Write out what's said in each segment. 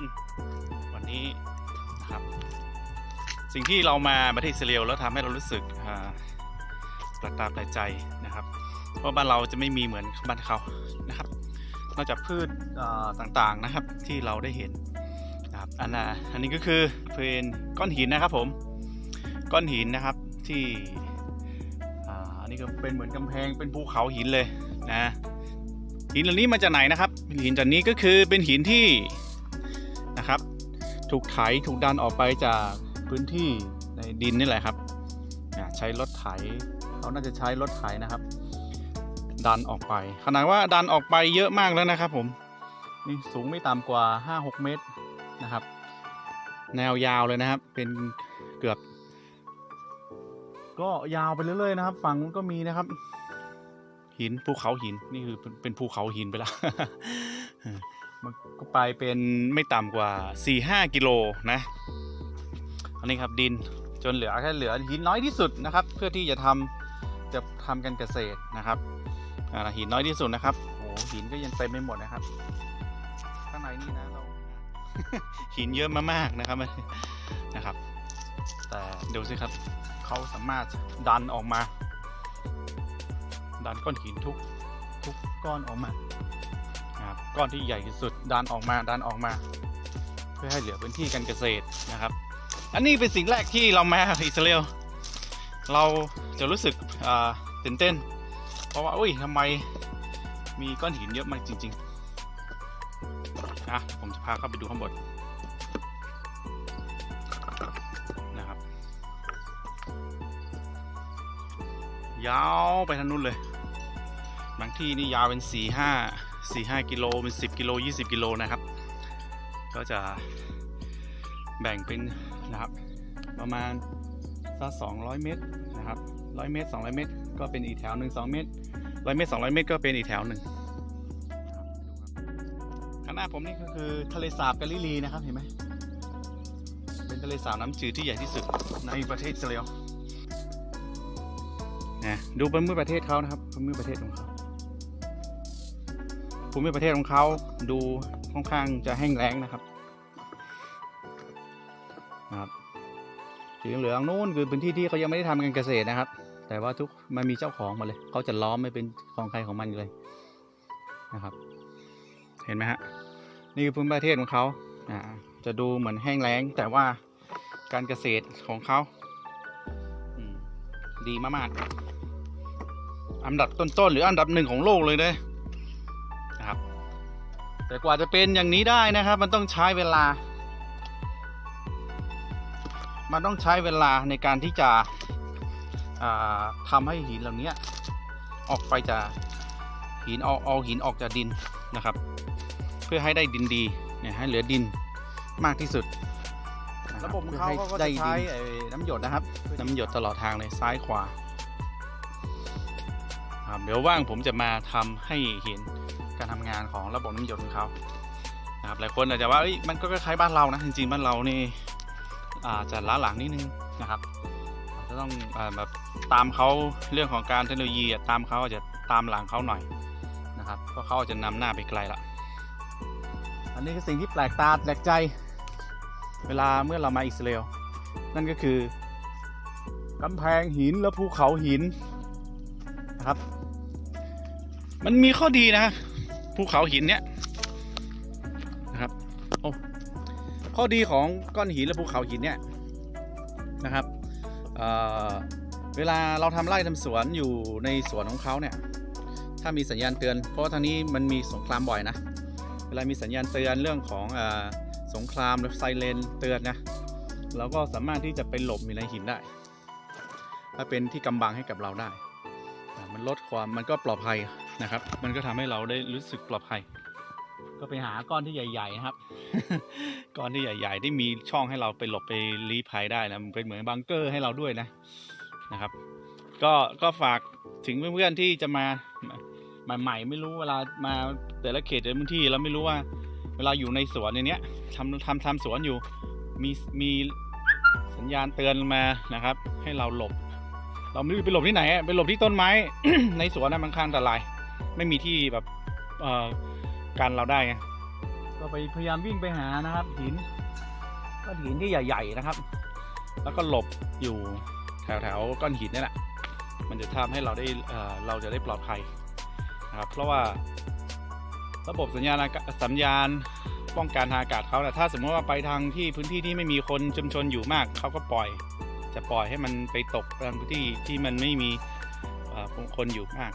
นวันนี้นะครับสิ่งที่เรามาประเทศเซเราเอลแล้วทำให้เรารู้สึกประตาประใจนะครับ เพราะบ้านเราจะไม่มีเหมือนบ้านเขานะครับ นอกจากพืชต่างๆนะครับที่เราได้เห็นนะครับอันน่ะอันนี้ก็คือเป็นก้อนหินนะครับผมก้อนหินนะครับที่อันนี้ก็เป็นเหมือนกำแพงเป็นภูเขาหินเลยนะหินเหล่านี้มาจากไหนนะครับหินจากนี้ก็คือเป็นหินที่ ถูกไถถูกดันออกไปจากพื้นที่ในดินนี่แหละครับใช้รถไถเขาน่าจะใช้รถไถนะครับ ดันออกไป ขนาดว่าดันออกไปเยอะมากแล้วนะครับผมนี่สูงไม่ต่ำกว่า 5-6 เมตรนะครับ แนวยาวเลยนะครับ เป็นเกือบ ก็ยาวไปเรื่อยๆนะครับ ฝั่งนู้นก็มีนะครับ หินภูเขาหินนี่คือเป็นภูเขาหินไปแล้ว มันก็ไปเป็นไม่ต่ำกว่า 4-5 กิโลนะ อันนี้ครับดินจนเหลือแค่เหลือหินน้อยที่สุดนะครับ เพื่อที่จะทำจะทำการเกษตรนะครับหินน้อยที่สุดนะครับโอ้หินก็ยังเต็มไม่หมดนะครับ ข้างในนี่นะเราหินเยอะมากๆนะครับนะครับ แต่ดูสิครับเขาสามารถดันออกมา ดันก้อนหินทุกทุกก้อนออกมา ก้อนที่ใหญ่ที่สุดดันออกมาดันออกมา เพื่อให้เหลือพื้นที่การเกษตรนะครับ อันนี้เป็นสิ่งแรกที่เรามาอิสราเอลเราจะรู้สึกตื่นเต้น เพราะว่าอุ้ยทำไมมีก้อนหินเยอะมากจริงๆอะผมจะพาเข้าไปดูข้างบนนะครับ ยาวไปทางนู้นเลย บางที่นี่ยาวเป็น4 5 4 5กิโลเป็น10กิโล20กิโลนะครับ ก็จะแบ่งเป็นนะครับประมาณสัก200เมตรนะครับ100เมตร200เมตร ก็เป็นอีกแถวหนึ่ง2เมตร100เมตร200เมตรก็เป็นอีกแถวหนึ่งข้างหน้าผมนี่ก็คือทะเลสาบกาลิลีนะครับเห็นไหมเป็นทะเลสาบน้ำจืดที่ใหญ่ที่สุดในประเทศอิสราเอลนะดูภูมิประเทศเขานะครับภูมิประเทศของเขา ภูมิประเทศของเขาดูค่อนข้างจะแห้งแล้งนะครับนะครับสีเหลืองนู้นคือพื้นที่ที่เขายังไม่ได้ทำการเกษตรนะครับ แต่ว่าทุกมันมีเจ้าของหมาเลยเขาจะล้อมไม่เป็นของใครของมันเลยนะครับ เห็นไหมฮะนี่คือพื้นประเทศของเขาอ่าจะดูเหมือนแห้งแล้ง แต่ว่าการเกษตรของเขาดีมากๆอันดับต้นๆหรืออันดับหนึ่งของโลกเลยเนะ แต่กว่าจะเป็นอย่างนี้ได้นะครับ มันต้องใช้เวลา มันต้องใช้เวลาในการที่จะอ่าทำให้หินเหล่านี้ออกไปจากหินเอาเอาหินออกจากดินนะครับ เพื่อให้ได้ดินดีเนี่ยให้เหลือดินมากที่สุดระบบของเขาก็จะใช้ไอ้น้ำหยดนะครับ น้ำหยดตลอดทางเลยซ้ายขวาครับเดี๋ยวว่างผมจะมาทำให้เห็น การทำงานของระบบน้ำหยดของเขานะครับหลายคนอาจจะว่ามันก็คล้ายบ้านเรานะจริงๆบ้านเรานี่อาจจะล้าหลังนิดนึงนะครับจะต้องอแบบตามเขาเรื่องของการเทคโนโลยีตามเขาอาจจะตามหลังเขาหน่อยนะครับเพราะเขาอาจจะนำหน้าไปไกลละอันนี้คือสิ่งที่แปลกตาแปลกใจเวลาเมื่อเรามาอิสราเอลนั่นก็คือกำแพงหินและภูเขาหินนะครับ มันมีข้อดีนะ ภูเขาหินเนี้ยนะครับโอ้ข้อดีของก้อนหินและภูเขาหินเนี้ยนะครับเเวลาเราทำไร่ทำสวนอยู่ในสวนของเขาเนี่ยถ้ามีสัญญาณเตือน เพราะว่าทางนี้มันมีสงครามบ่อยนะ เวลามีสัญญาณเตือนเรื่องของอสงครามหรือไซเรนเตือนนะเราก็สามารถที่จะไปหลบอยู่ในหินได้ ถ้าเป็นที่กำบังให้กับเราได้ มันลดความมันก็ปลอดภัย นะครับ มันก็ทำให้เราได้รู้สึกปลอดภัย ก็ไปหาก้อนที่ใหญ่ๆนะครับ ก้อนที่ใหญ่ๆ ที่มีช่องให้เราไปหลบไปลี้ภัยได้นะมันเป็นเหมือนบังเกอร์ให้เราด้วยนะนะครับ ก็ก็ฝากถึงเพื่อนๆที่จะมามาใหม่ๆไม่รู้เวลามาแต่ละเขตแต่ละพื้นที่เราไม่รู้ว่า เวลาอยู่ในสวนในเนี้ยทำทำทำสวนอยู่มีมีสัญญาณเตือนมานะครับ ให้เราหลบ เราไม่รู้ไปหลบที่ไหนอะไปหลบที่ต้นไม้ในสวนนะมันค่อนข้างอันตราย ไม่มีที่แบบเอ่อกันเราได้ไงก็ไปพยายามวิ่งไปหานะครับ หินก้อนหินที่ใหญ่ๆนะครับ แล้วก็หลบอยู่แถวแถวๆก้อนหินนี่แหละมันจะทำให้เราได้เอ่อเราจะได้ปลอดภัยนะครับ เพราะว่าระบบสัญญาณอากาศสัญญาณป้องกันทางอากาศเขาแต่ะถ้าสมมติว่าไปทางที่พื้นที่ที่ไม่มีคนชุมชนอยู่มากเขาก็ปล่อย จะปล่อยให้มันไปตกตามพื้นที่ที่มันไม่มีเอ่อคนอยู่มาก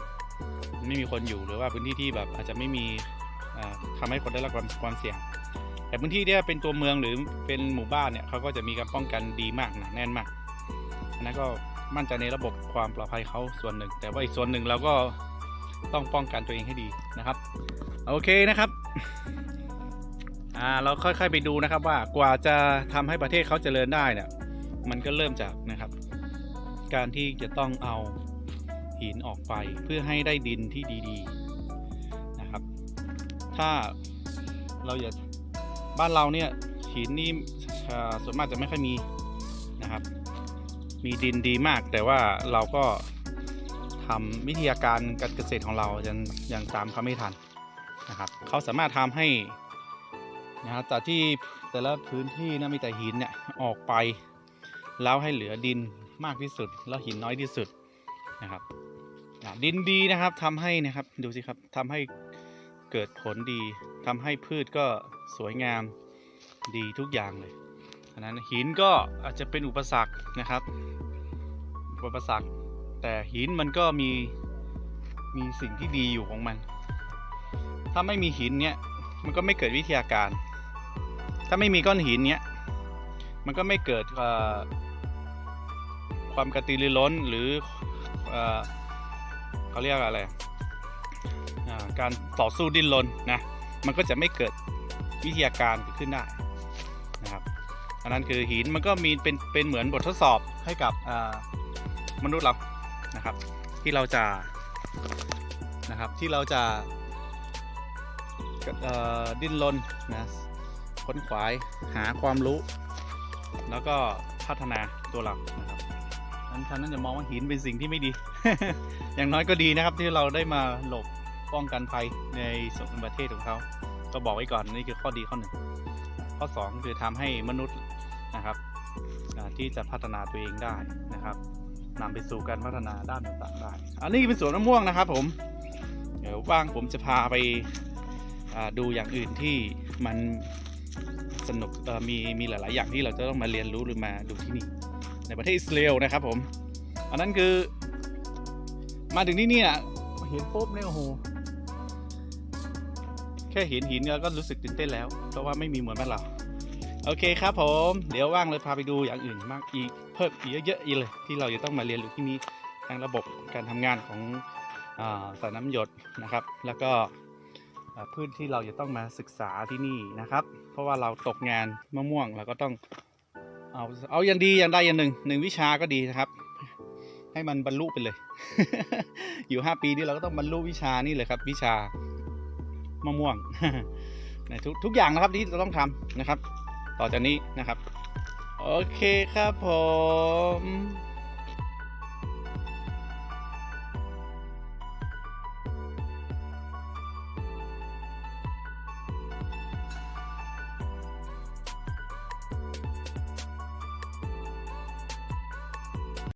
ไม่มีคนอยู่หรือว่าพื้นที่ที่แบบอาจจะไม่มีเอ่อทำให้คนได้รับความความเสี่ยง แต่พื้นที่ที่เป็นตัวเมืองหรือเป็นหมู่บ้านเนี่ยเขาก็จะมีการป้องกันดีมากหนาแน่นมากอันนั้นก็มั่นใจในระบบความปลอดภัยเขาส่วนหนึ่ง แต่ว่าอีกส่วนหนึ่งเราก็ต้องป้องกันตัวเองให้ดีนะครับโอเคนะครับอ่าเราค่อยๆไปดูนะครับว่ากว่าจะทำให้ประเทศเขาเจริญได้เนี่ยมันก็เริ่มจากนะครับ การที่จะต้องเอา หินออกไปเพื่อให้ได้ดินที่ดีๆนะครับ ถ้าเราอย่าบ้านเราเนี่ยหินนี่ส่วนมากจะไม่ค่อยมีนะครับ มีดินดีมาก แต่ว่าเราก็ทำวิทยาการการเกษตรของเรายังยังตามเขาไม่ทันนะครับเขาสามารถทำให้นะครับจากที่แต่ละพื้นที่นะมีแต่หินเนี่ยออกไป แล้วให้เหลือดินมากที่สุด แล้วหินน้อยที่สุด นะครับดินดีนะครับทำให้นะครับดูสิครับทำให้เกิดผลดีทำให้พืชก็สวยงามดีทุกอย่างเลยอันนั้นหินก็อาจจะเป็นอุปสรรคนะครับ อุปสรรค แต่หินมันก็มีมีสิ่งที่ดีอยู่ของมัน ถ้าไม่มีหินเนี้ยมันก็ไม่เกิดวิทยาการ ถ้าไม่มีก้อนหินเนี้ยมันก็ไม่เกิดความกระตือรือร้นหรือ เออเขาเรียกอะไรการต่อสู้ดิ้นรนนะมันก็จะไม่เกิดวิทยาการเกิดขึ้นได้นะครับอันนั้นคือหินมันก็มีเป็นเป็นเหมือนบททดสอบให้กับมนุษย์เรานะครับ ที่เราจะนะครับที่เราจะดิ้นรนนะค้นขวายหาความรู้ แล้วก็พัฒนาตัวเรานะครับันท่านนั้นจะมองว่าหินเป็นสิ่งที่ไม่ดี อย่างน้อยก็ดีนะครับที่เราได้มาหลบป้องกันภัยในส่วนประเทศของเขา ก็บอกไว้ก่อนนี่คือข้อดีข้อหนึ่ง ข้อ 2 คือทำให้มนุษย์นะครับที่จะพัฒนาตัวเองได้นะครับนำไปสู่การพัฒนาด้านต่างๆได้ อันนี้เป็นสวนมะม่วงนะครับผม เดี๋ยวว่างผมจะพาไปดูอย่างอื่นที่มันสนุกมีมีหลาย ๆ อย่างที่เราจะต้องมาเรียนรู้หรือมาดูที่นี่ ในประเทศอิสราเอลนะครับผม อันนั้นคือ มาถึงที่นี่อะเห็นปุ๊บเนี่ยโอ้โหแค่เห็นหินเราก็รู้สึกตื่นเต้นแล้ว เพราะว่าไม่มีเหมือนบ้านเรา โอเคครับผม เดี๋ยวว่างเลยพาไปดูอย่างอื่นมากอีกเพิ่มอีกเยอะๆอีกเลย ที่เราจะต้องมาเรียนรู้ที่นี่ทั้งระบบการทำงานของอสารน้ำหยดนะครับ แล้วก็พืชที่เราจะต้องมาศึกษาที่นี่นะครับ เพราะว่าเราตกงานมะม่วงเราก็ต้อง เอาเอาอย่างดีอย่างใดอย่างหนึ่งหนึ่งวิชาก็ดีนะครับ ให้มันบรรลุไปเลย อยู่ห้าปีนี้เราก็ต้องบรรลุวิชานี่เลยครับ วิชามะม่วงทุกทุกอย่างนะครับที่เราต้องทำนะครับ ต่อจากนี้นะครับ โอเคครับผม